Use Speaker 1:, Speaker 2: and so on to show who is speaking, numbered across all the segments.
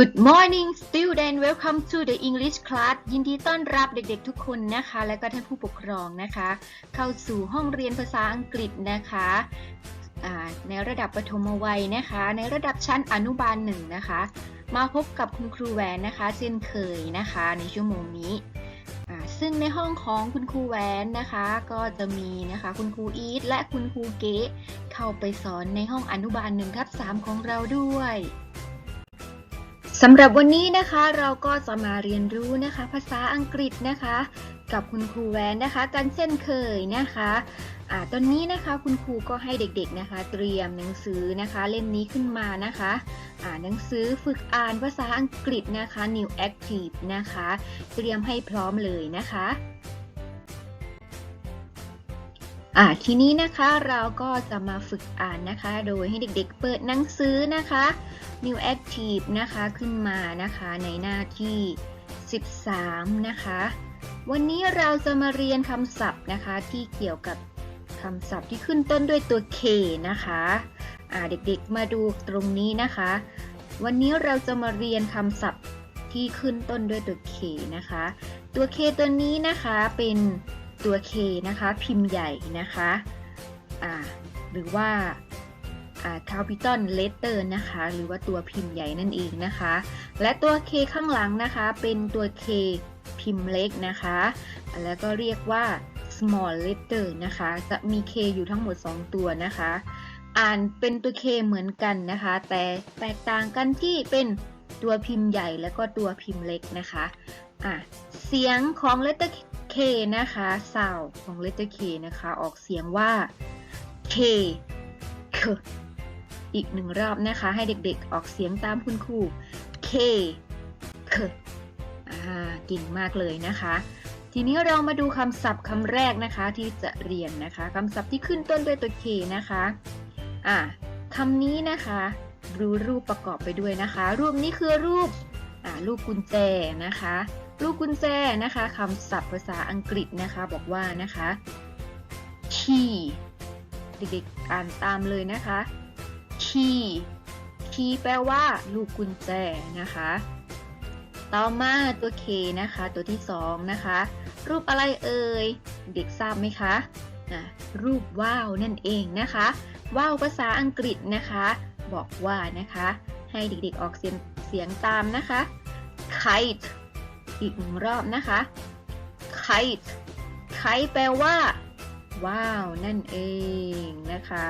Speaker 1: Good morning student welcome to the English class ยินดีต้อนรับเด็กๆทุกคนนะคะ และก็ท่านผู้ปกครองนะคะ เข้าสู่ห้องเรียนภาษาอังกฤษนะคะในระดับประถมวัยนะคะ ในระดับชั้นอนุบาลหนึ่งนะคะ มาพบกับคุณครูแหวนนะคะเช่นเคยนะคะในชั่วโมงนี้ ซึ่งในห้องของคุณครูแหวนนะคะ ก็จะมีนะคะคุณครูอีทและคุณครูเก๋เข้าไปสอนในห้องอนุบาลหนึ่งทับสามของเราด้วย สำหรับวันนี้นะคะเราก็จะมาเรียนรู้นะคะ ภาษาอังกฤษนะคะ กับคุณครูแวนนะคะ กันเช่นเคยนะคะอ่าตอนนี้นะคะคุณครูก็ให้เด็กๆนะคะ เตรียมหนังสือนะคะ เล่มนี้ขึ้นมานะคะอ่าหนังสือฝึกอ่านภาษาอังกฤษนะคะ New Active นะคะ เตรียมให้พร้อมเลยนะคะ อ่าทีนี้นะคะเราก็จะมาฝึกอ่านนะคะ โดยให้เด็กๆเปิดหนังสือนะคะ New Active นะคะขึ้นมานะคะในหน้าที่ 13 นะคะ วันนี้เราจะมาเรียนคำศัพท์นะคะที่เกี่ยวกับคำศัพท์ที่ขึ้นต้นด้วยตัว K นะคะอ่าเด็กๆมาดูตรงนี้นะคะ วันนี้เราจะมาเรียนคำศัพท์ที่ขึ้นต้นด้วยตัว K นะคะ ตัว K ตัวนี้นะคะเป็น ตัว K นะคะ พิมพ์ใหญ่นะคะอ่าหรือว่า capital letter นะคะ หรือว่าตัวพิมพ์ใหญ่นั่นเองนะคะ และตัว K ข้างหลังนะคะ เป็นตัว K พิมพ์เล็กนะคะ แล้วก็เรียกว่า small letter นะคะ จะมี K อยู่ทั้งหมด 2 ตัวนะคะ อ่านเป็นตัว K เหมือนกันนะคะ แต่แตกต่างกันที่เป็นตัวพิมพ์ใหญ่และก็ตัวพิมพ์เล็กนะคะ อะ เสียงของ letter K นะคะ sound ของ letter K นะคะ ออกเสียงว่า K K อีกหนึ่งรอบนะคะ ให้เด็กๆ ออกเสียงตามคุณครู K K อ่าเก่งมากเลยนะคะ ทีนี้เรามาดูคำศัพท์คำแรกนะคะที่จะเรียนนะคะคำศัพท์ที่ขึ้นต้นด้วยตัว K นะคะอ่าคำนี้นะคะรู้รูปประกอบไปด้วยนะคะ รูปนี้คือรูปอ่ารูปกุญแจนะคะ รูปกุญแจนะคะคำศัพท์ภาษาอังกฤษนะคะบอกว่านะคะ key เด็กๆอ่านตามเลยนะคะ key key แปลว่า ลูกกุญแจนะคะ ต่อมาตัว K นะคะ ตัวที่สองนะคะ รูปอะไรเอ่ย เด็กทราบไหมคะะรูปว่าวนั่นเองนะคะ ว่าวภาษาอังกฤษนะคะ บอกว่านะคะ ให้เด็กๆออกเสียงเสียงตามนะคะ kite อีกหนึ่งรอบนะคะ kite kite แปลว่า ว้าว นั่นเองนะคะ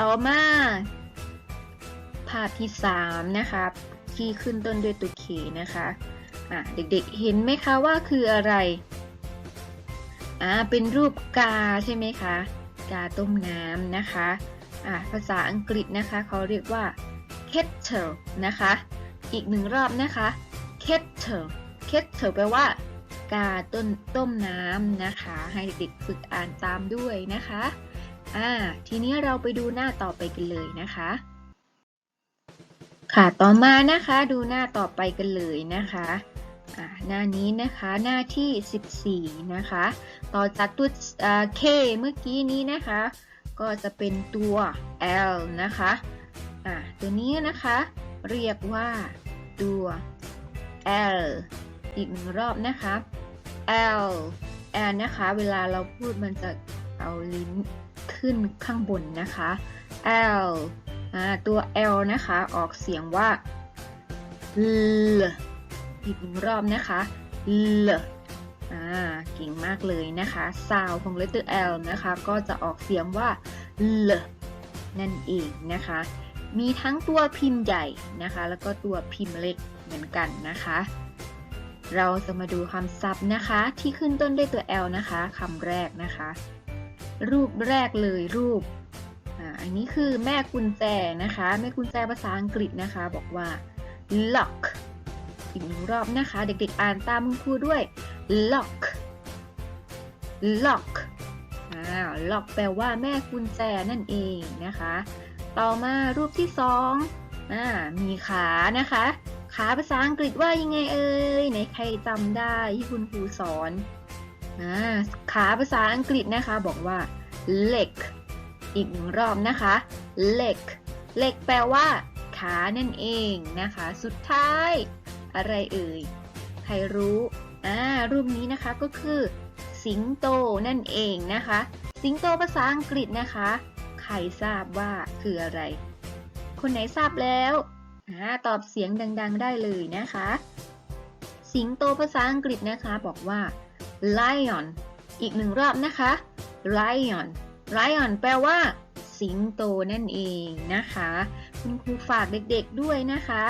Speaker 1: ต่อมา ภาพที่ 3 นะคะ ที่ขึ้นต้นด้วยตัว K นะคะอะเด็กๆ เห็นไหมคะว่าคืออะไรอ่าเป็นรูปกาใช่ไหมคะ กาต้มน้ำนะคะอ่าภาษาอังกฤษนะคะเขาเรียกว่า kettle นะคะ อีกหนึ่งรอบนะคะ kettle kettle แปลว่ากาต้นต้มน้ำนะคะ ให้เด็กฝึกอ่านตามด้วยนะคะอ่าทีนี้เราไปดูหน้าต่อไปกันเลยนะคะ ค่ะต่อมานะคะดูหน้าต่อไปกันเลยนะคะอ่าหน้านี้นะคะหน้าที่ 14 นะคะ ต่อจากตัว K เมื่อกี้นี้นะคะ ก็จะเป็นตัว L นะคะอ่าตัวนี้นะคะ เรียกว่าตัว L อีกหนึ่งรอบนะคะ L L นะคะ เวลาเราพูดมันจะเอาลิ้นขึ้นข้างบนนะคะ L อ่าตัว L นะคะ ออกเสียงว่า L อีกหนึ่งรอบนะคะ L อ่าเก่งมากเลยนะคะซาวของ letter L นะคะ ก็จะออกเสียงว่า L นั่นเองนะคะ มีทั้งตัวพิมพ์ใหญ่นะคะ แล้วก็ตัวพิมพ์เล็ก เหมือนกันนะคะ เราจะมาดูคำศัพท์นะคะที่ขึ้นต้นด้วยตัว L นะคะคำแรกนะคะ รูปแรกเลยรูปอันนี้คือแม่กุญแจนะคะ แม่กุญแจภาษาอังกฤษนะคะ บอกว่า lock อีกหนึ่งรอบนะคะ เด็กๆอ่านตามคุณครูด้วย lock lock อ่า lock แปลว่าแม่กุญแจนั่นเองนะคะ ต่อมารูปที่สองอ่ามีขานะคะ ขาภาษาอังกฤษว่ายังไงเอ่ยไหนใครจำได้ที่คุณครูสอนอ่าขาภาษาอังกฤษนะคะ บอกว่า leg อีกหนึ่งรอบนะคะ leg leg แปลว่า ขานั่นเองนะคะ สุดท้าย อะไรเอ่ย ใครรู้อ่ารูปนี้นะคะก็คือ สิงโตนั่นเองนะคะ สิงโตภาษาอังกฤษนะคะ ใครทราบว่าคืออะไร คนไหนทราบแล้ว ตอบเสียงดัง ๆ ได้เลยนะคะ สิงโตภาษาอังกฤษนะคะบอกว่า lion อีกหนึ่งรอบนะคะ lion lion แปลว่า สิงโตนั่นเองนะคะ คุณครูฝากเด็กๆด้วยนะคะ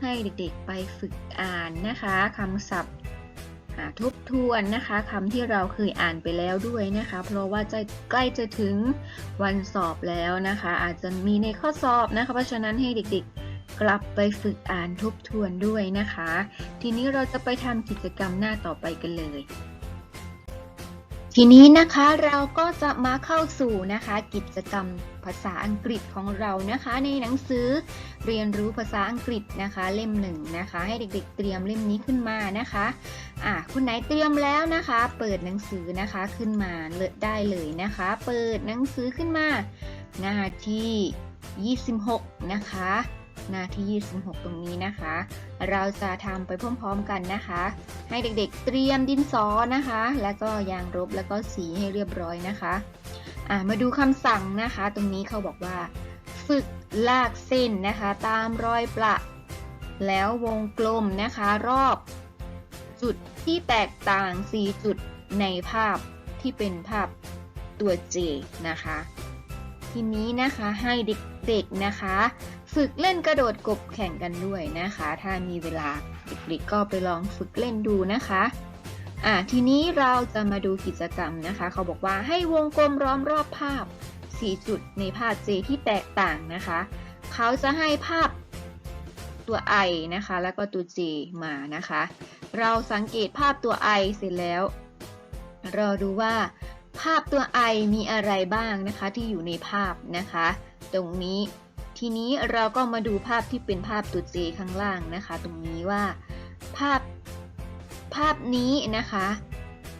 Speaker 1: ให้เด็กๆไปฝึกอ่านนะคะคำศัพท์อ่าทบทวนนะคะคำที่เราเคยอ่านไปแล้วด้วยนะคะ เพราะว่าจะใกล้จะถึงวันสอบแล้วนะคะ อาจจะมีในข้อสอบนะคะ เพราะฉะนั้นให้เด็กๆ กลับไปฝึกอ่านทบทวนด้วยนะคะ ทีนี้เราจะไปทำกิจกรรมหน้าต่อไปกันเลย ทีนี้นะคะเราก็จะมาเข้าสู่นะคะ กิจกรรมภาษาอังกฤษของเรานะคะ ในหนังสือเรียนรู้ภาษาอังกฤษนะคะ เล่มหนึ่งนะคะ ให้เด็กๆ เตรียมเล่มนี้ขึ้นมานะคะอะคุณไหนเตรียมแล้วนะคะ เปิดหนังสือนะคะขึ้นมาเลดได้เลยนะคะ เปิดหนังสือขึ้นมา หน้าที่ 26 นะคะ หน้าที่ 26 ตรงนี้นะคะ เราจะทำไปพร้อมๆกันนะคะ ให้เด็กๆเตรียมดินสอนะคะ แล้วก็ยางลบแล้วก็สีให้เรียบร้อยนะคะอ่ามาดูคำสั่งนะคะ ตรงนี้เขาบอกว่า ฝึกลากเส้นนะคะ ตามรอยประ แล้ววงกลมนะคะ รอบ จุดที่แตกต่าง 4 จุดในภาพที่เป็นภาพตัว J นะคะ ทีนี้นะคะให้เด็กๆนะคะ ฝึกเล่นกระโดดกบแข่งกันด้วยนะคะ ถ้ามีเวลาเด็กๆก็ไปลองฝึกเล่นดูนะคะอะทีนี้เราจะมาดูกิจกรรมนะคะ เขาบอกว่าให้วงกลมล้อมรอบภาพ 4 จุดในภาพ J ที่แตกต่างนะคะ เขาจะให้ภาพตัว I นะคะ แล้วก็ตัว J มานะคะ เราสังเกตภาพตัว I เสร็จแล้ว เราดูว่าภาพตัว I มีอะไรบ้างนะคะที่อยู่ในภาพนะคะ ตรงนี้ ทีนี้เราก็มาดูภาพที่เป็นภาพตัว J ข้างล่างนะคะ ตรงนี้ว่าภาพภาพนี้นะคะ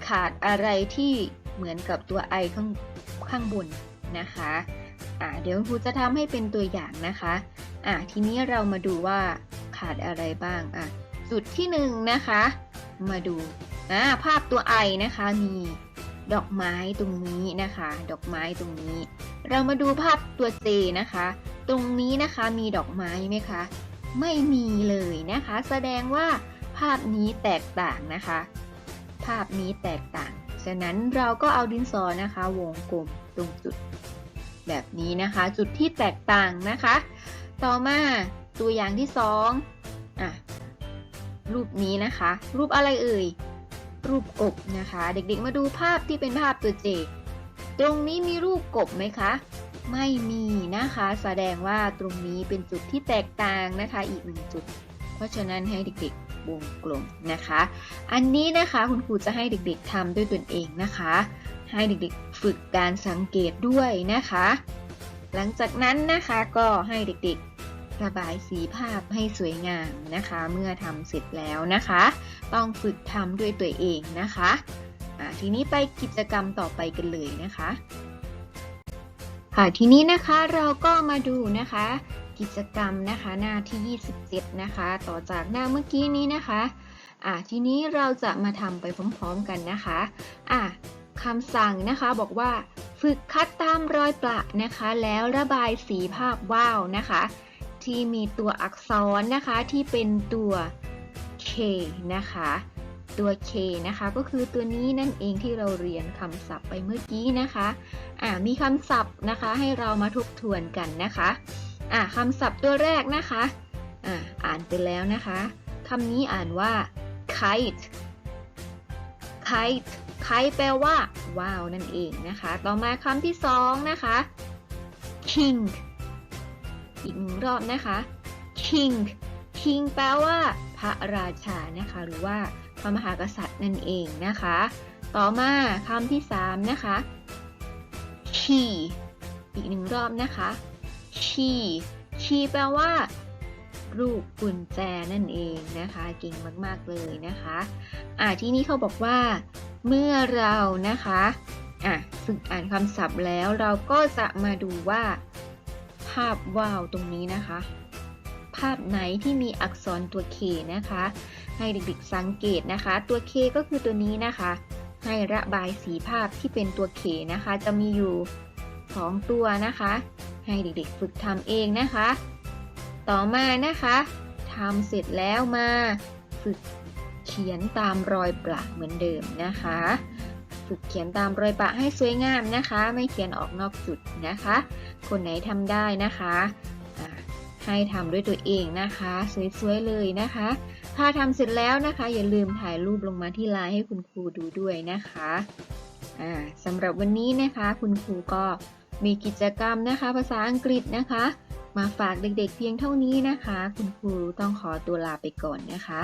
Speaker 1: ขาดอะไรที่เหมือนกับตัว I ข้างข้างบนนะคะอ่าเดี๋ยวครูจะทำให้เป็นตัวอย่างนะคะอ่าทีนี้เรามาดูว่าขาดอะไรบ้างอะจุดที่หนึ่งนะคะ มาดูอ่าภาพตัว I นะคะมีดอกไม้ตรงนี้นะคะ ดอกไม้ตรงนี้ เรามาดูภาพตัว J นะคะ ตรงนี้นะคะมีดอกไม้ไหมคะ ไม่มีเลยนะคะ แสดงว่าภาพนี้แตกต่างนะคะ ภาพนี้แตกต่าง ฉะนั้นเราก็เอาดินสอนะคะ วงกลมตรงจุด แบบนี้นะคะ จุดที่แตกต่างนะคะ ต่อมาตัวอย่างที่สองอะรูปนี้นะคะ รูปอะไรเอ่ย รูปกบนะคะ เด็กๆมาดูภาพที่เป็นภาพตัวเจตรงนี้มีรูปกบไหมคะ ไม่มีนะคะ แสดงว่าตรงนี้เป็นจุดที่แตกต่างนะคะอีกหนึ่งจุด เพราะฉะนั้นให้เด็กๆวงกลมนะคะ อันนี้นะคะคุณครูจะให้เด็กๆทำด้วยตนเองนะคะ ให้เด็กๆฝึกการสังเกตด้วยนะคะ หลังจากนั้นนะคะก็ให้เด็กๆระบายสีภาพให้สวยงามนะคะ เมื่อทำเสร็จแล้วนะคะ ต้องฝึกทำด้วยตัวเองนะคะทีนี้ไปกิจกรรมต่อไปกันเลยนะคะ ค่ะทีนี้นะคะเราก็มาดูนะคะ กิจกรรมนะคะหน้าที่ 27 นะคะ ต่อจากหน้าเมื่อกี้นี้นะคะอ่าทีนี้เราจะมาทำไปพร้อมๆกันนะคะอ่าคำสั่งนะคะบอกว่าฝึกคัดตามรอยประนะคะ แล้วระบายสีภาพว่าวนะคะ ที่มีตัวอักษรนะคะที่เป็นตัว K นะคะ ตัว K นะคะ ก็คือตัวนี้นั่นเองที่เราเรียนคำศัพท์ไปเมื่อกี้นะคะ อ่ามีคำศัพท์นะคะ ให้เรามาทบทวนกันนะคะอ่าคำศัพท์ตัวแรกนะคะอ่าอ่านไปแล้วนะคะคำนี้อ่านว่า kite kite kite แปลว่าว้าวนั่นเองนะคะ ต่อมาคำที่สองนะคะ king อีกหนึ่งรอบนะคะ king king แปลว่า พระราชานะคะ หรือว่าพระมหากษัตริย์นั่นเองนะคะ ต่อมาคำที่สามนะคะ key อีกหนึ่งรอบนะคะ key key แปลว่ารูปกุญแจนั่นเองนะคะ เก่งมาก ๆ เลยนะคะอ่าที่นี้เขาบอกว่า เมื่อเรานะคะอะฝึกอ่านคำศัพท์แล้วเราก็จะมาดูว่า ภาพว่าวตรงนี้นะคะ ภาพไหนที่มีอักษรตัว K นะคะ ให้เด็กๆสังเกตนะคะ ตัว K ก็คือตัวนี้นะคะ ให้ระบายสีภาพที่เป็นตัว K นะคะ จะมีอยู่ 2 ตัวนะคะ ให้เด็กๆฝึกทำเองนะคะ ต่อมานะคะทำเสร็จแล้วมาฝึกเขียนตามรอยประเหมือนเดิมนะคะ ฝึกเขียนตามรอยประให้สวยงามนะคะ ไม่เขียนออกนอกจุดนะคะ คนไหนทำได้นะคะ ให้ทำด้วยตัวเองนะคะ สวยๆเลยนะคะ พาทำเสร็จแล้วนะคะ อย่าลืมถ่ายรูปลงมาที่ไลน์ให้คุณครูดูด้วยนะคะอ่าสำหรับวันนี้นะคะ คุณครูก็มีกิจกรรมนะคะ ภาษาอังกฤษนะคะ มาฝากเด็กๆเพียงเท่านี้นะคะ คุณครูต้องขอตัวลาไปก่อนนะคะ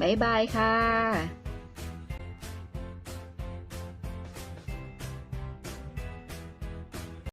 Speaker 1: บ๊ายบายค่ะ